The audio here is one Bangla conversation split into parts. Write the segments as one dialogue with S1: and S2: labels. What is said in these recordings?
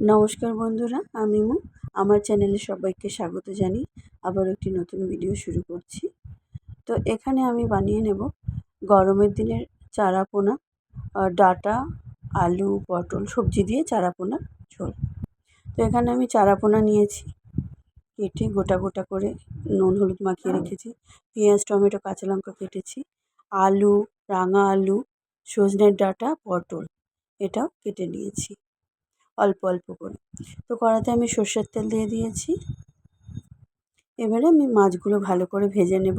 S1: নমস্কার বন্ধুরা, আমি মু। আমার চ্যানেলে সবাইকে স্বাগত জানি আবার একটি নতুন ভিডিও শুরু করছি। তো এখানে আমি বানিয়ে নেব গরমের দিনের চারাপোনা ডাটা, আলু, পটল, সবজি দিয়ে চারাপোনা ঝোল। তো এখানে আমি চারাপোনা নিয়েছি, কেটে গোটা গোটা করে নুন, হলুদ মাখিয়ে রেখেছি, পেঁয়াজ, টমেটো, কাঁচা লঙ্কা কেটেছি, আলু, রাঙা আলু, সজনের ডাটা, পটল, এটাও কেটে নিয়েছি। অল্প অল্প করে। তো কড়াতে আমি সর্ষের তেল দিয়ে দিয়েছি। এবারে আমি মাছগুলো ভালো করে ভেজে নেব।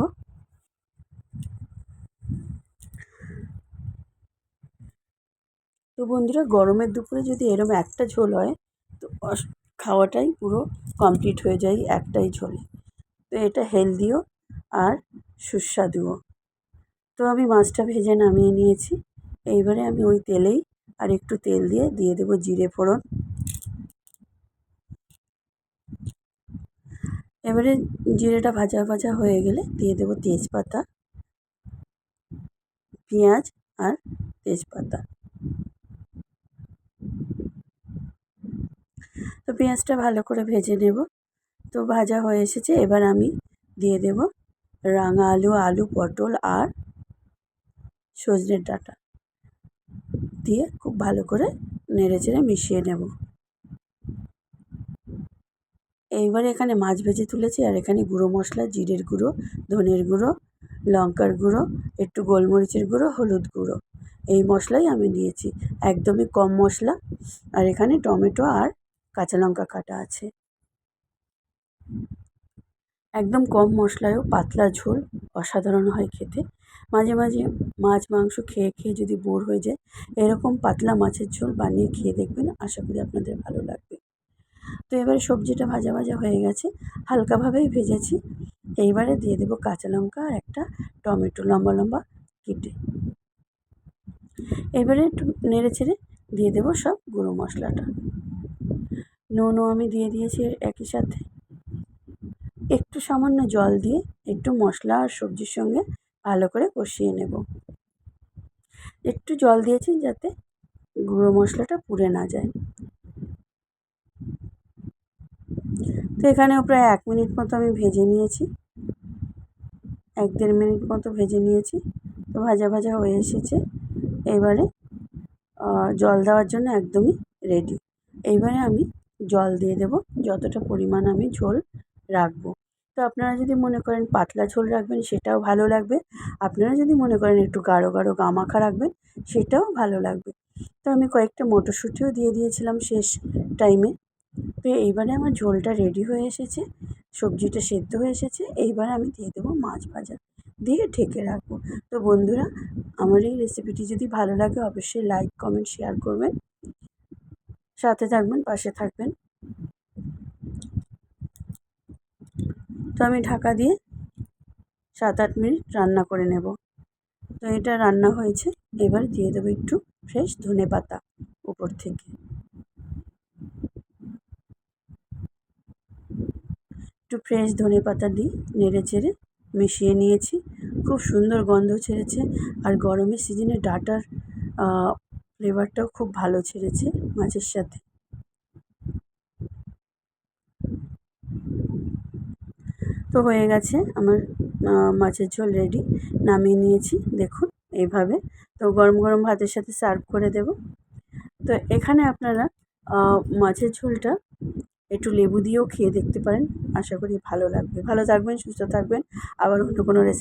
S1: তো বন্ধুরা, গরমের দুপুরে যদি এরম একটা ঝোল হয়, তো খাওয়াটাই পুরো কমপ্লিট হয়ে যায় একটাই ঝোলে। তো এটা হেলদিও আর সুস্বাদুও। তো আমি মাছটা ভেজে নামিয়ে নিয়েছি। এইবারে আমি ওই তেলেই আর একটু তেল দিয়ে দিয়ে দেবো জিরে ফোড়ন। এবারে জিরেটা ভাজা ভাজা হয়ে গেলে দিয়ে দেবো তেজপাতা, পেঁয়াজ আর তেজপাতা। তো পেঁয়াজটা ভালো করে ভেজে নেব। তো ভাজা হয়ে এসেছে, এবার আমি দিয়ে দেব রাঙা আলু আলু পটল আর সজনের ডাঁটা। দিয়ে খুব ভালো করে নেড়ে চেড়ে মিশিয়ে নেব। এইবার এখানে মাছ ভেজে তুলেছি আর এখানে গুঁড়ো মশলা, জিরের গুঁড়ো, ধনের গুঁড়ো, লঙ্কার গুঁড়ো, একটু গোলমরিচের গুঁড়ো, হলুদ গুঁড়ো। এই মশলাই আমি দিয়েছি একদমই কম মশলা। আর এখানে টমেটো আর কাঁচা লঙ্কা কাটা আছে। একদম কম মশলায়ও পাতলা ঝোল অসাধারণ হয় খেতে। মাঝে মাঝে মাছ, মাংস খেয়ে খেয়ে যদি বোর হয়ে যায়, এরকম পাতলা মাছের ঝোল বানিয়ে খেয়ে দেখবেন, আশা করি আপনাদের ভালো লাগবে। তো এবারে সবজিটা ভাজা ভাজা হয়ে গেছে, হালকাভাবেই ভেজেছি। এইবারে দিয়ে দেবো কাঁচা লঙ্কা আর একটা টমেটো, লম্বা লম্বা কেটে। এবারে একটু নেড়ে ছেড়ে দিয়ে দেবো সব গুঁড়ো মশলাটা। নুনও আমি দিয়ে দিয়েছি একই সাথে। একটু সামান্য জল দিয়ে একটু মশলা আর সবজির সঙ্গে ভালো করে কষিয়ে নেব। একটু জল দিয়েছি যাতে গুঁড়ো মশলাটা পুড়ে না যায়। তো এখানেও প্রায় এক মিনিট মতো আমি ভেজে নিয়েছি। এক দেড় মিনিট মতো ভেজে নিয়েছি। তো ভাজা ভাজা হয়ে এসেছে। এবারে জল দেওয়ার জন্য একদমই রেডি এইবারে আমি জল দিয়ে দেব। যতটা পরিমাণ আমি ঝোল রাখব। আপনারা যদি মনে করেন পাতলা ঝোল রাখবেন, সেটাও ভালো লাগবে। আপনারা যদি মনে করেন একটু গাঢ় গাঢ় গামাখা রাখবেন, সেটাও ভালো লাগবে। তো আমি কয়েকটা মটরশুঁটিও দিয়ে দিয়েছিলাম শেষ টাইমে তো এইবারে আমার ঝোলটা রেডি হয়ে এসেছে, সবজিটা সেদ্ধ হয়ে এসেছে। এইবারে আমি দিয়ে দেবো মাছ ভাজা, দিয়ে ঢেকে রাখব। তো বন্ধুরা, আমার এই রেসিপিটি যদি ভালো লাগে, অবশ্যই লাইক কমেন্ট শেয়ার করবেন। সাথে থাকবেন, পাশে থাকবেন। তো আমি ঢাকা দিয়ে সাত আট মিনিট রান্না করে নেব। তো এটা রান্না হয়েছে। এবার দিয়ে দেবো একটু ফ্রেশ ধনে পাতা উপর থেকে। একটু ফ্রেশ ধনে পাতা দিই নেড়ে চেড়ে মিশিয়ে নিয়েছি। খুব সুন্দর গন্ধ ছেড়েছে আর গরমের সিজনে ডাটার ফ্লেভারটাও খুব ভালো ছেড়েছে মাছের সাথে। তো হয়ে গেছে। আমার মাছের ঝোল রেডি নামিয়ে নিয়েছি, দেখুন, এইভাবে। তো গরম গরম ভাতের সাথে সার্ভ করে দেব। তো এখানে আপনারা মাছের ঝোলটা একটু লেবু দিয়েও খেয়ে দেখতে পারেন। আশা করি ভালো লাগবে। ভালো থাকবেন, সুস্থ থাকবেন। আবার অন্য কোনো রেসিপি